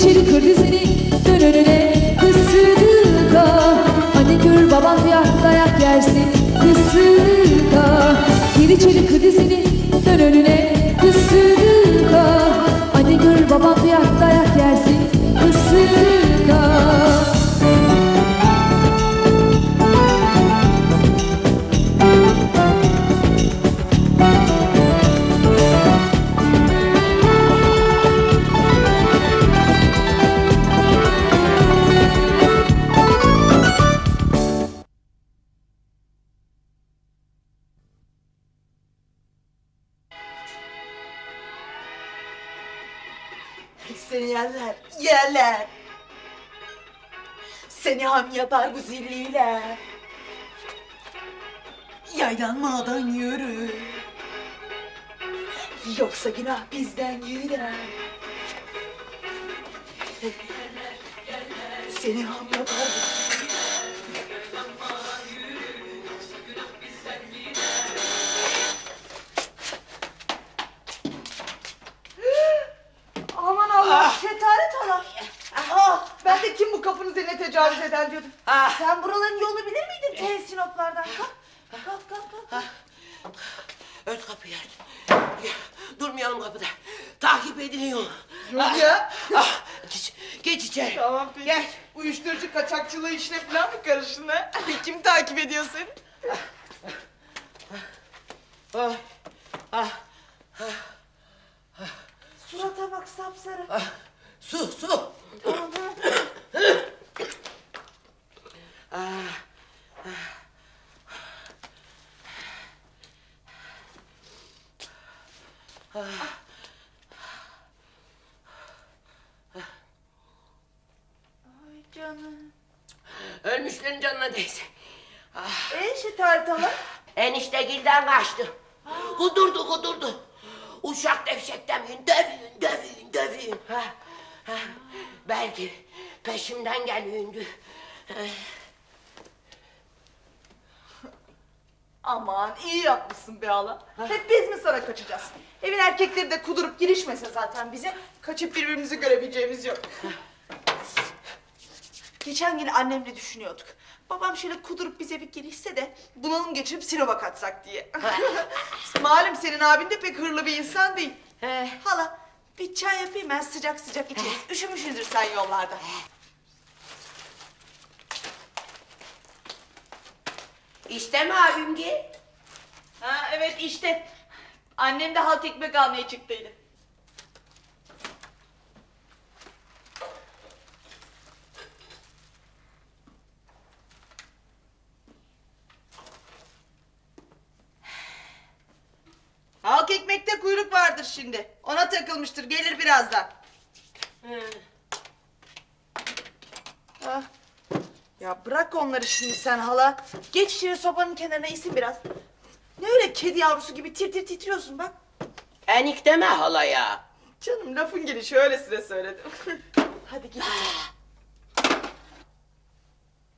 içeri kır dizini. Dön önüne kısırga Hadi gör baban dayak dayak yersin. Kısırga Gel içeri kır dizini Seni yerler, yerler. Seni ham yapar bu zilliler. Yaylanmadan yürü. Yoksa günah bizden gider. Seni ham yapar bu diyordum. Ah. Sen buraların yolunu bilir miydin T sinoplardan? Kalk, kalk, kalk, kalk. Ört kapıyı ört. Durmayalım kapıda. Takip ediliyor. Yok ya. Ah, geç, geç içeri. Tamam peki. Gel. Uyuşturucu kaçakçılığı işine falan mı karıştın ha? Kim takip ediyor seni? Ah, ah, Surata bak sapsarı. ah. Su, su. Ah, Ay canım. ölmüşlerin canına değsin. E şetaret ana. Enişte gilden kaçtı. Kudurdu, kudurdu. Uşak devşekten dövün, dövün, dövün. Ha, ha. Belki peşimden geliyordu. Aman iyi yapmışsın be hala. Hep biz mi sana kaçacağız? Evin erkekleri de kudurup girişmese zaten bize kaçıp birbirimizi görebileceğimiz yok. Geçen gün annemle düşünüyorduk. Babam şöyle kudurup bize bir girişse de bunalım geçirip sinema kaçsak diye. Malum senin abin de pek hırlı bir insan değil. He. Hala bir çay yapayım ben sıcak sıcak içeriz. Üşümüşüzdür sen yollarda. İşte mi abim ki? Ha evet işte. Annem de halk ekmek almaya çıktıydı. Halk ekmekte kuyruk vardır şimdi. Ona takılmıştır. Gelir birazdan. Ah. Ya bırak onları şimdi sen hala. Geç içeri sobanın kenarına isin biraz. Ne öyle kedi yavrusu gibi tir tir titriyorsun bak. Enik deme halaya. Canım lafın gelişi öylesine söyledim. Hadi gidelim.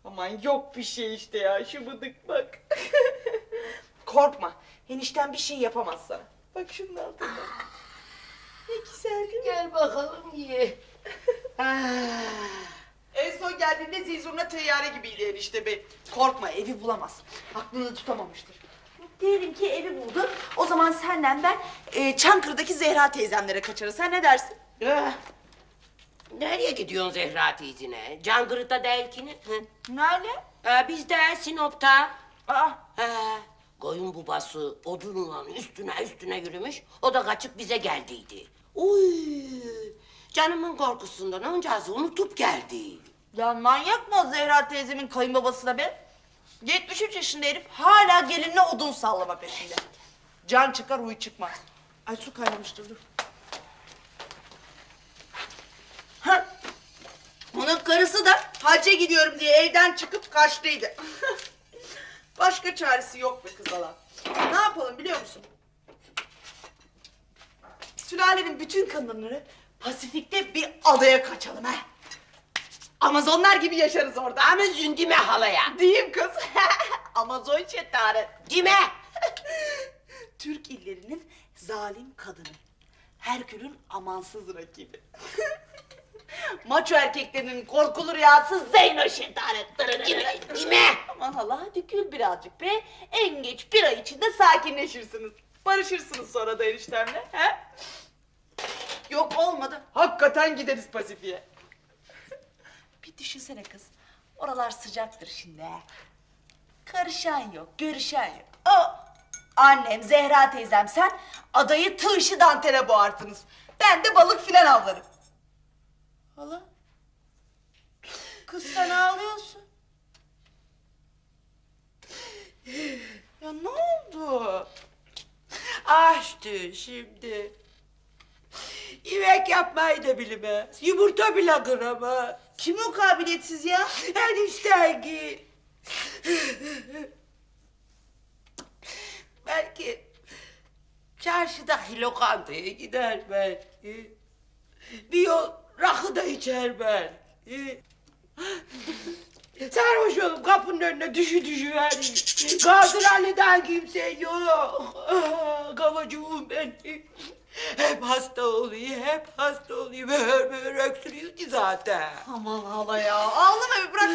Aman yok bir şey işte ya şu bıdık bak. Korkma. Enişten bir şey yapamaz sana. Bak şunun altında. Ne güzel değil mi? Gel bakalım ye. Ah. Geldiğinde zizurna teyyare gibiydi enişte bey. Korkma evi bulamaz. Aklını tutamamıştır. Diyelim ki evi buldu. O zaman senden ben e, Çankırı'daki Zehra teyzemlere kaçarız. Sen ne dersin? Ah. Nereye gidiyorsun Zehra teyzine? Cangırıta değil ki ne? Hı? Nerede? Ee, biz de Sinop'ta. Aa, He, koyun babası odunla üstüne üstüne yürümüş. O da kaçıp bize geldiydi. Uy, canımın korkusundan oncağızı unutup geldi. Ya manyak mı o Zehra teyzemin kayınbabası da be? 73 yaşında herif hala gelinle odun sallama peşinde. Can çıkar huy çıkmaz. Ay su kaynamıştır dur. Ha. Onun karısı da hacca gidiyorum diye evden çıkıp kaçtıydı. Başka çaresi yok be kız hala. Ne yapalım biliyor musun? Sülalenin bütün kadınları Pasifik'te bir adaya kaçalım ha. Amazonlar gibi yaşarız orada. Ama zündime halaya. Diyeyim kız. Amazon şetarı. Dime. Türk illerinin zalim kadını. Herkül'ün amansız rakibi. Maço erkeklerinin korkulu rüyası Zeyno şetarı. Dime. Dime. Aman Allah hadi gül birazcık be. En geç bir ay içinde sakinleşirsiniz. Barışırsınız sonra da eniştemle. He? Yok olmadı. Hakikaten gideriz Pasifik'e. Düşünsene kız. Oralar sıcaktır şimdi he. Karışan yok, görüşen yok. O annem, Zehra teyzem sen adayı tığ dantele boğartınız. Ben de balık filan avlarım. Hala? Kız sen ağlıyorsun. Ya ne oldu? Açtı şimdi. Yemek yapmayı da bilmez. Yumurta bile kıramaz. Kim o kabiliyetsiz ya? Enişten ki. belki çarşıdaki lokantaya gider belki. Bir yol rakı da içer belki. Sarhoş olup kapının önüne düşü düşü vereyim. Kaldıranlıdan kimse yok. Ah, Kavacığım benim. Hep hasta oluyor, hep hasta oluyor. Böyle böyle öksürüyor ki zaten. Aman hala ya. Ağlama bir bırak.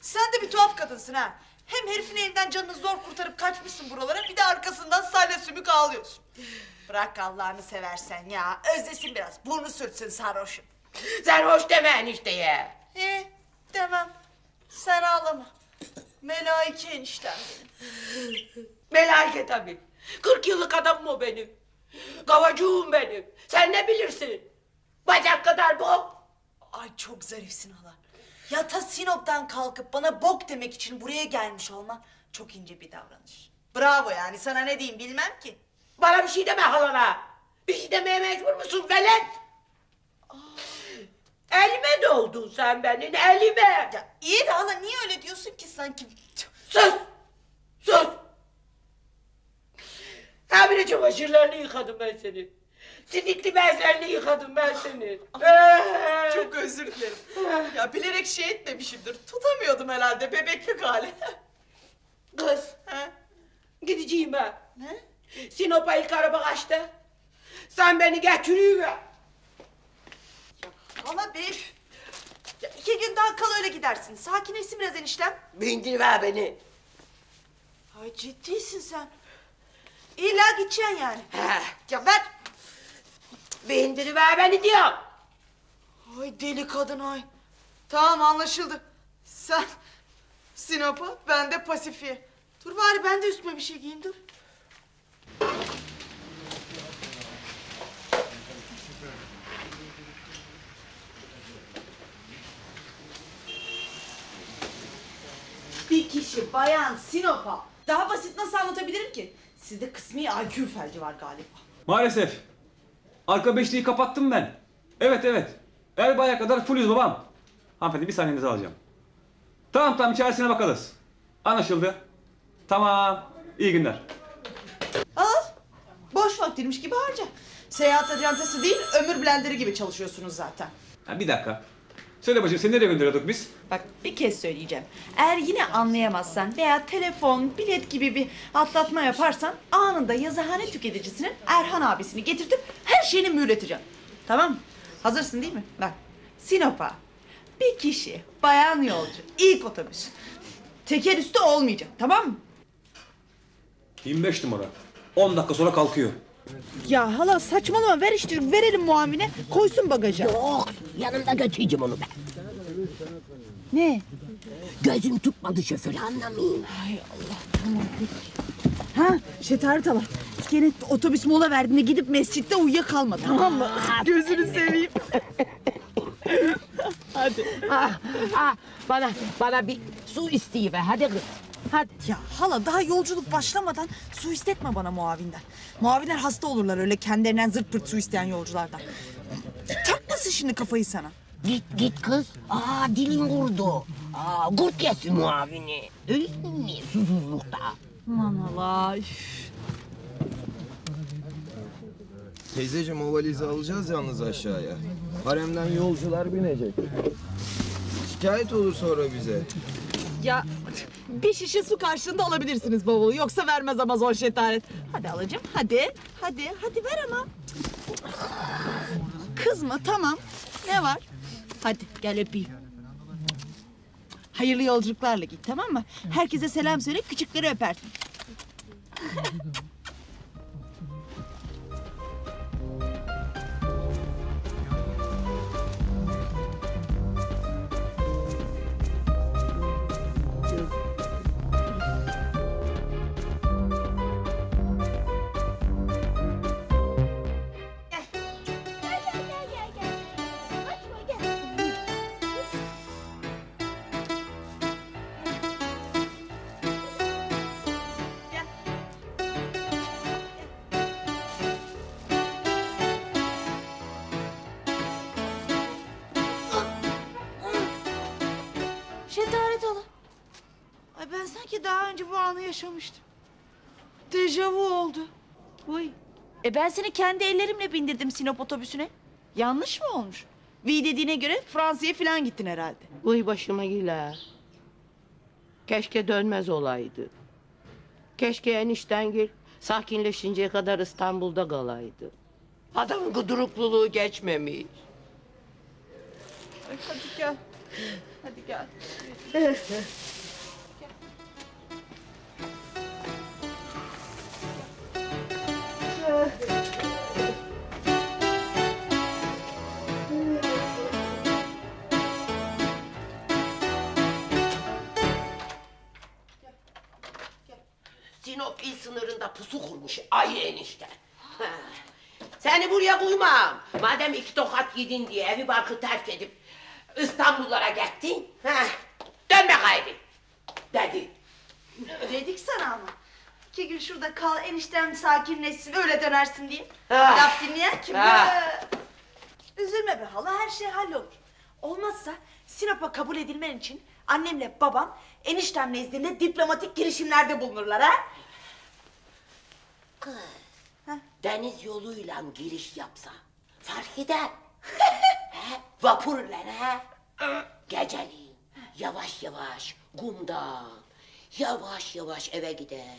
Sen de bir tuhaf kadınsın ha. Hem herifin elinden canını zor kurtarıp kaçmışsın buralara bir de arkasından salya sümük ağlıyorsun. Bırak Allah'ını seversen ya. Özlesin biraz. Burnu sürtsün sarhoşun. Sen hoş deme enişteye. İyi demem. Sen ağlama. Melaike eniştem benim. Melaike tabii. Kırk yıllık adamım o benim. Kavacığım benim. Sen ne bilirsin? Bacak kadar bu. Ay çok zarifsin hala. Ya ta Sinop'tan kalkıp bana bok demek için buraya gelmiş olman çok ince bir davranış. Bravo yani sana ne diyeyim bilmem ki. Bana bir şey deme halana. Bir şey demeye mecbur musun velet? Elime doldun sen benim, elime. Ya iyi de hala niye öyle diyorsun ki sanki? Sus! Habire çamaşırlarını yıkadım ben senin. Sidikli bezlerini yıkadım ben senin. Ee, Çok özür dilerim. Ya bilerek şey etmemişimdir. Tutamıyordum herhalde bebeklik hali. Kız, Ha? gideceğim ben. Ne? Sinop'a ilk araba kaçtı. Sen beni getiriver. Hala be. Ya iki gün daha kal öyle gidersin. Sakinleşsin biraz eniştem. Bindiriver beni. Ay ciddisin sen. İlla gideceksin yani. He, Ya ver. bindiriver beni diyorum. Ay deli kadın ay. Tamam anlaşıldı. Sen Sinop'a ben de Pasifik'e. Dur bari ben de üstüme bir şey giyeyim dur. Bir kişi bayan Sinop'a. Daha basit nasıl anlatabilirim ki? Sizde kısmi IQ felci var galiba. Maalesef. Arka beşliği kapattım ben. Evet evet. Erbay'a kadar fullüz babam. Hanımefendi bir saniyenizi alacağım. Tamam tamam içerisine bakarız. Anlaşıldı. Tamam. İyi günler. Al. Boş vaktinmiş gibi harca. Seyahat acentası değil, ömür blenderi gibi çalışıyorsunuz zaten. Ha, bir dakika. Söyle bakayım seni nereye gönderiyorduk biz? Bak bir kez söyleyeceğim. Eğer yine anlayamazsan veya telefon, bilet gibi bir atlatma yaparsan anında yazıhane tüketicisinin Erhan abisini getirtip her şeyini mühleteceğim. Tamam mı? Hazırsın değil mi? Bak Sinop'a bir kişi, bayan yolcu, ilk otobüs. Teker üstü olmayacak tamam mı? 25 numara. 10 dakika sonra kalkıyor. Ya hala saçmalama ver işte verelim muavine koysun bagaja. Yok yanımda götüreceğim onu ben. Ne? Gözüm tutmadı şoförü anlamayayım. Ha şetaret hala. Gene otobüs mola verdiğinde gidip mescitte uyuyakalma tamam mı? Gözünü seveyim. Ah, ah, bana bana bir su isteyiver hadi kız. Hadi. Ya hala daha yolculuk başlamadan su istetme bana muavinden. Muavinler hasta olurlar öyle kendilerinden zırt pırt su isteyen yolculardan. Takmasın şimdi kafayı sana. Git git kız. Aa dilin kurdu. Aa kurt yesin muavini. Öyle mi susuzlukta? Aman hala. üf. Teyzeciğim o valizi alacağız yalnız aşağıya. Haremden yolcular binecek. Şikayet olur sonra bize. Ya bir şişe su karşılığında alabilirsiniz bavulu. Yoksa vermez Amazon şetaret. Hadi alacağım hadi. Hadi hadi ver ama. Kızma tamam. Ne var? Hadi gel öpeyim. Hayırlı yolculuklarla git tamam mı? Herkese selam söyle küçükleri öper. Anı yaşamıştım. Dejavu oldu. Uy. E ben seni kendi ellerimle bindirdim Sinop otobüsüne. Yanlış mı olmuş? Vi dediğine göre Fransa'ya falan gittin herhalde. Uy başıma güler. Keşke dönmez olaydı. Keşke enişten gel sakinleşinceye kadar İstanbul'da kalaydı. Adamın gudurukluluğu geçmemiş. Hadi gel. Hadi gel. kurmuş ayı enişte. Seni buraya koymam. Madem iki tokat yedin diye evi barkı terk edip İstanbullara gittin. Dönme gayrı. Dedi. Dedik sana ama. İki gün şurada kal eniştem sakinleşsin öyle dönersin diye. Ah. Laf dinleyen kim? Ah. Üzülme be hala her şey hallolur. Olmazsa Sinop'a kabul edilmen için annemle babam eniştem nezdinde diplomatik girişimlerde bulunurlar ha. Kız. Deniz yoluyla giriş yapsa fark eder. He, Vapurla ha. Geceliğin yavaş yavaş kumdan yavaş yavaş eve gider.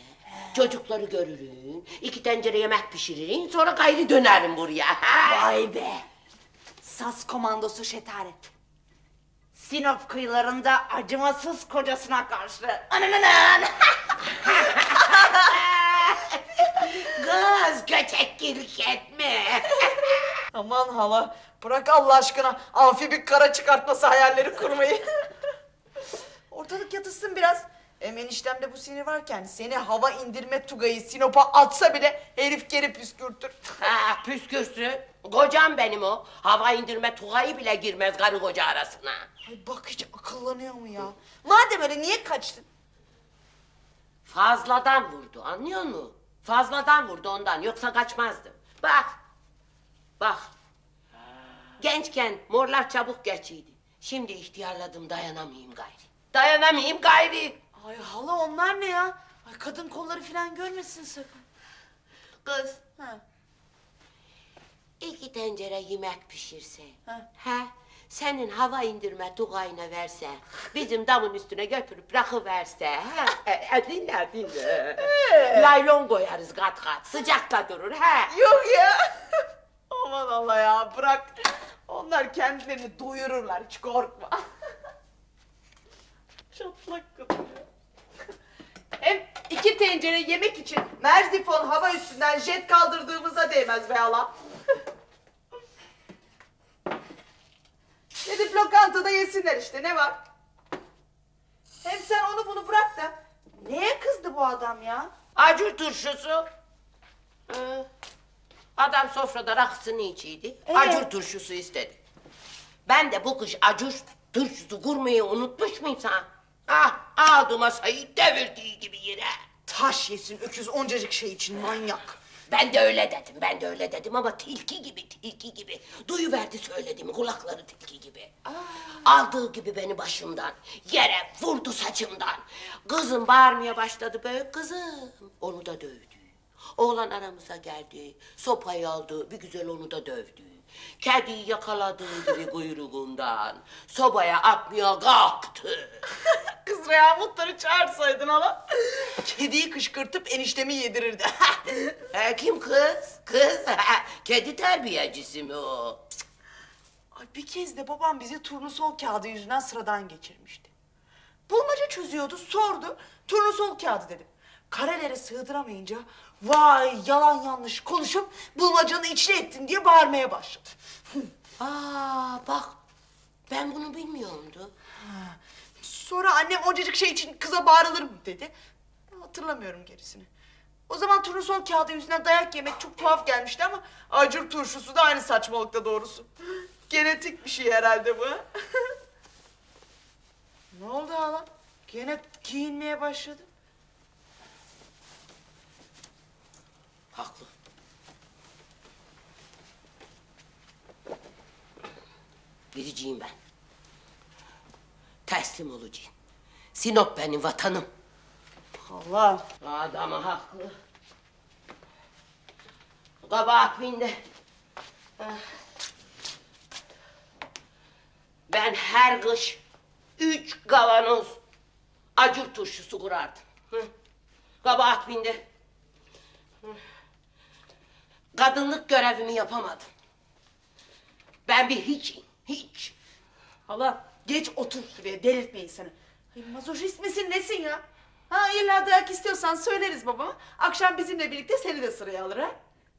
Çocukları görürün, iki tencere yemek pişiririn, sonra gayrı dönerim buraya. Vay be. Sas komandosu şetaret. Sinop kıyılarında acımasız kocasına karşı. Anananan. Kız göçeklik etme. Aman hala bırak Allah aşkına amfibik kara çıkartması hayalleri kurmayı. Ortalık yatışsın biraz. Hem eniştemde bu sinir varken seni hava indirme tugayı Sinop'a atsa bile herif geri püskürtür. Ha, püskürsün. Kocam benim o. Hava indirme tugayı bile girmez karı koca arasına. Ay bak hiç akıllanıyor mu ya? Madem öyle niye kaçtın? Fazladan vurdu anlıyor musun? Fazladan vurdu ondan yoksa kaçmazdım. Bak. Bak. Gençken morlar çabuk geçiydi. Şimdi ihtiyarladım dayanamayayım gayri. Dayanamayayım gayri. Ay hala onlar ne ya? Ay kadın kolları falan görmesin sakın. Kız Ha. iki tencere yemek pişirse. Ha. He. Senin hava indirme tugayına verse, bizim damın üstüne götürüp bırakıverse, he, e, e, dinle dinle. Laylon koyarız kat kat, sıcakta durur he. Yok ya. Aman Allah ya bırak. Onlar kendilerini doyururlar hiç korkma. Çatlak kadın ya. Hem iki tencere yemek için Merzifon hava üstünden jet kaldırdığımıza değmez be hala. Gidip lokantada yesinler işte ne var? Hem sen onu bunu bırak da neye kızdı bu adam ya? Acur turşusu. Ee, adam sofrada rakısını içiydi. Ee? Acur turşusu istedi. Ben de bu kış acur turşusu kurmayı unutmuş muyum sen? Ah aldı masayı devirdiği gibi yere. Taş yesin öküz oncacık şey için manyak. Ben de öyle dedim, ben de öyle dedim ama tilki gibi, tilki gibi. Duyuverdi söylediğimi, kulakları tilki gibi. Aldığı gibi beni başımdan, yere vurdu saçımdan. Kızım bağırmaya başladı böyle, kızım. Onu da dövdü. Oğlan aramıza geldi. Sopayı aldı. Bir güzel onu da dövdü. Kediyi yakaladığı gibi kuyruğundan sobaya atmaya kalktı. Kız Reha Muhtar'ı çağırsaydın hala. Kediyi kışkırtıp eniştemi yedirirdi. E, kim kız? Kız. Kedi terbiyecisi mi o? Ay bir kez de babam bizi turnusol kağıdı yüzünden sıradan geçirmişti. Bulmaca çözüyordu, sordu. Turnusol kağıdı dedim. Karelere sığdıramayınca vay yalan yanlış konuşup bulmacanın içine ettin diye bağırmaya başladı. Aa bak ben bunu bilmiyordum. Sonra annem oncacık şey için kıza bağırılır mı dedi. Hatırlamıyorum gerisini. O zaman turnusol kağıdı yüzünden dayak yemek çok tuhaf gelmişti ama acur turşusu da aynı saçmalıkta doğrusu. Genetik bir şey herhalde bu. ne oldu hala? Gene giyinmeye başladı. Biriciyim ben. Teslim olacağım. Sinop benim vatanım. Allah. Adamı haklı. Kabahat binde. Ah. Ben her kış üç kavanoz acur turşusu kurardım. Hı. Kabahat binde. Hı. Kadınlık görevimi yapamadım. Ben bir hiçim, hiç. Hala geç otur şuraya delirtme insanı. Ay, mazoşist misin nesin ya? Ha illa dayak istiyorsan söyleriz babama. Akşam bizimle birlikte seni de sıraya alır ha.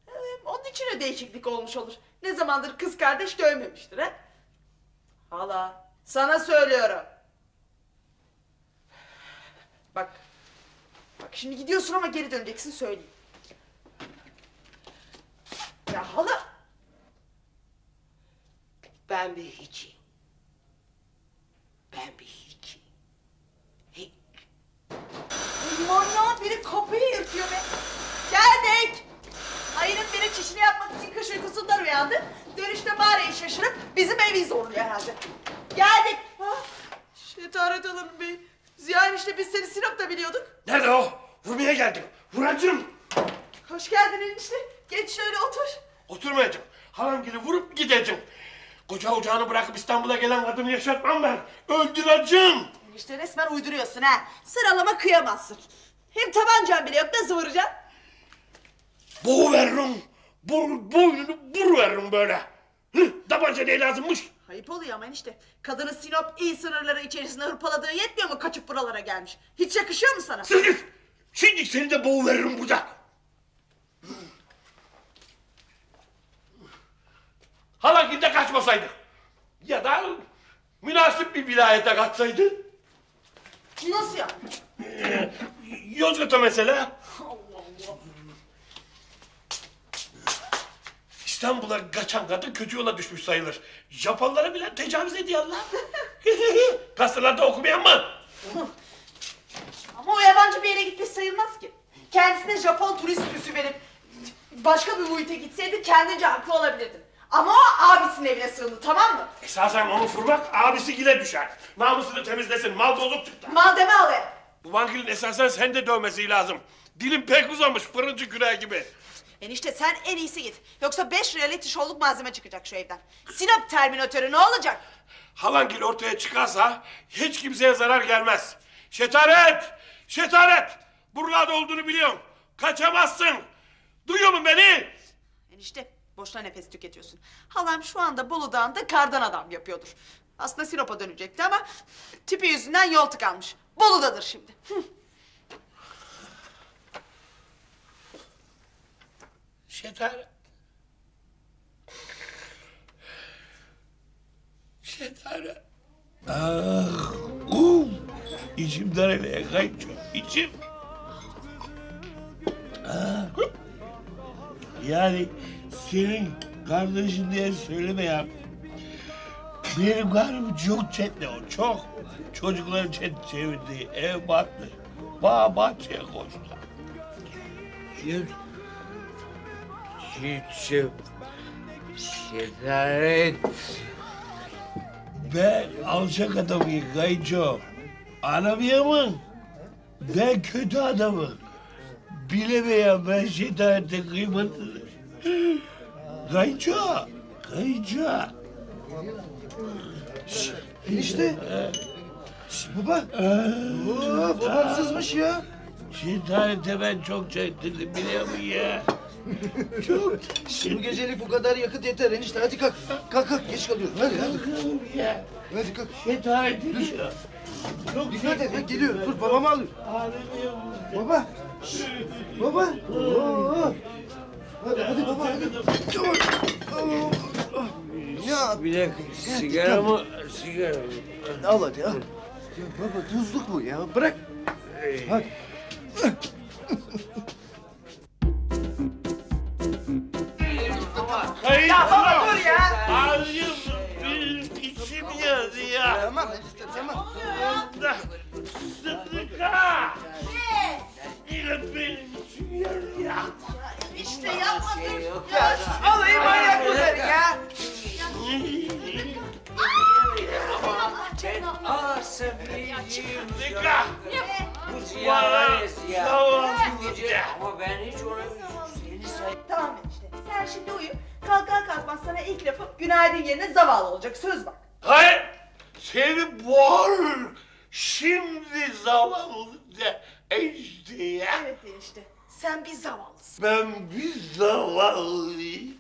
Ee, onun için de değişiklik olmuş olur. Ne zamandır kız kardeş dövmemiştir ha. Hala sana söylüyorum. Bak. Bak şimdi gidiyorsun ama geri döneceksin söyleyeyim. Ya hala. Ben bir hiçim. Ben bir hiçim. Hiç. Manyağın biri kapıyı yırtıyor be. Geldik. Ayının biri çişini yapmak için kış uykusundan uyandı. Dönüşte mağarayı şaşırıp bizim evi zorluyor herhalde. Geldik. Ha? Şetaret Hanım Bey. Ziya enişte biz seni Sinop'ta biliyorduk. Nerede o? Vurmaya geldim. Vuracağım. Hoş geldin enişte. Geç şöyle otur. Oturmayacağım. Halam gibi vurup gideceğim. Koca ocağını bırakıp İstanbul'a gelen kadını yaşatmam ben. Öldüreceğim. Enişte resmen uyduruyorsun ha. Sıralama kıyamazsın. Hem tabancan bile yok nasıl vuracaksın? Boğu veririm. Bur, boynunu bur veririm böyle. Hı, tabanca ne lazımmış? Ayıp oluyor ama enişte. Kadını Sinop il sınırları içerisinde hırpaladığı yetmiyor mu kaçıp buralara gelmiş? Hiç yakışıyor mu sana? Sırgız. Şimdi seni de boğu veririm burada. Halankinde kaçmasaydı. Ya da münasip bir vilayete kaçsaydı. Nasıl ya? Ee, Yozgat'a mesela. İstanbul'a kaçan kadın kötü yola düşmüş sayılır. Japonlara bile tecavüz ediyorlar. Gazetelerde okumayan mı? Ama o yabancı bir yere gitmiş sayılmaz ki. Kendisine Japon turist süsü verip başka bir muhite gitseydi kendince haklı olabilirdin. Ama o abisinin evine sığındı tamam mı? Esasen onu vurmak abisi gile düşer. Namusunu temizlesin, mal bozuk çıktı. Mal deme alayım. Bu vankilin esasen sende dövmesi lazım. Dilim pek uzamış, fırıncı küreği gibi. Enişte sen en iyisi git. Yoksa beş reality şovluk malzeme çıkacak şu evden. Sinop terminatörü ne olacak? Halangil ortaya çıkarsa hiç kimseye zarar gelmez. Şetaret! Şetaret! Buralarda olduğunu biliyorum. Kaçamazsın. Duyuyor musun beni? Enişte boşuna nefes tüketiyorsun. Halam şu anda Bolu Dağı'nda kardan adam yapıyordur. Aslında Sinop'a dönecekti ama tipi yüzünden yol tıkanmış. Bolu'dadır şimdi. Hı. Şetaret. Ah, um. İçimden ele kaçıyor, içim. Ah. Yani senin kardeşin diye söyleme ya. Benim karım çok çetli o, çok. Çocukları çet çevirdi, ev battı. Bağ bahçeye koştu. Kim? Çiçim. Şetaret. Ben alçak adamım Gayco. Anlamıyor musun? Ben kötü adamım. bilemeyen ben şetarete kıymetini. Kayınço, kayınço. Enişte. Şş, baba. Oo, babam sızmış ya. Şetarete ben çok çektirdim biliyor musun ya? çok Bu gecelik bu kadar yakıt yeter enişte. Hadi kalk. Kalk kalk geç kalıyoruz. Hadi hadi. çektirdim ya. Hadi kalk. Şetarete diyor. Çok Dikkat et. ha, Geliyor. Dur babamı alıyor. Ağrımıyor. Baba. Şş, baba. Oo. Hadi hadi baba hadi. Oo. Ya Bir dakika sigara mı? Sigara mı? al hadi al. Ya baba tuzluk bu ya. Bırak. Hadi. Hayır. Ya baba dur ya. Ağrıyor benim içim yandı ya. Tamam enişte tamam. Da- Sıdıka. Yine benim içim yandı ya. İşte yapma dur. Ya alayım manyak bunları ya. Sıdıka. Bana zavallı ya. Tamam işte. Sen şimdi uyu. Kalkar kalkmaz sana ilk lafım günaydın yerine zavallı olacak. Söz bak. Hayır. Seni boğar. Şimdi zavallı de ya. Evet işte. Sen bir zavallısın. Ben bir zavallıyım.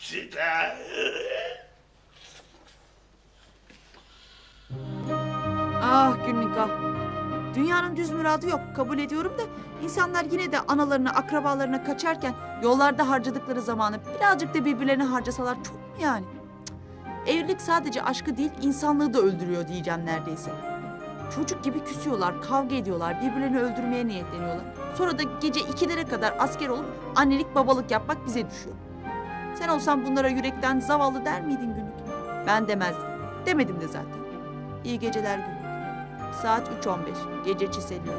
Sıdıka. Ah günlük ah. Dünyanın düz muradı yok kabul ediyorum da insanlar yine de analarına akrabalarına kaçarken yollarda harcadıkları zamanı birazcık da birbirlerine harcasalar çok mu yani? Cık. Evlilik sadece aşkı değil insanlığı da öldürüyor diyeceğim neredeyse. Çocuk gibi küsüyorlar, kavga ediyorlar, birbirlerini öldürmeye niyetleniyorlar. Sonra da gece ikilere kadar asker olup annelik babalık yapmak bize düşüyor. Sen olsan bunlara yürekten zavallı der miydin günlük? Ben demezdim. Demedim de zaten. İyi geceler günlük. Saat 3.15. Gece çiseliyor.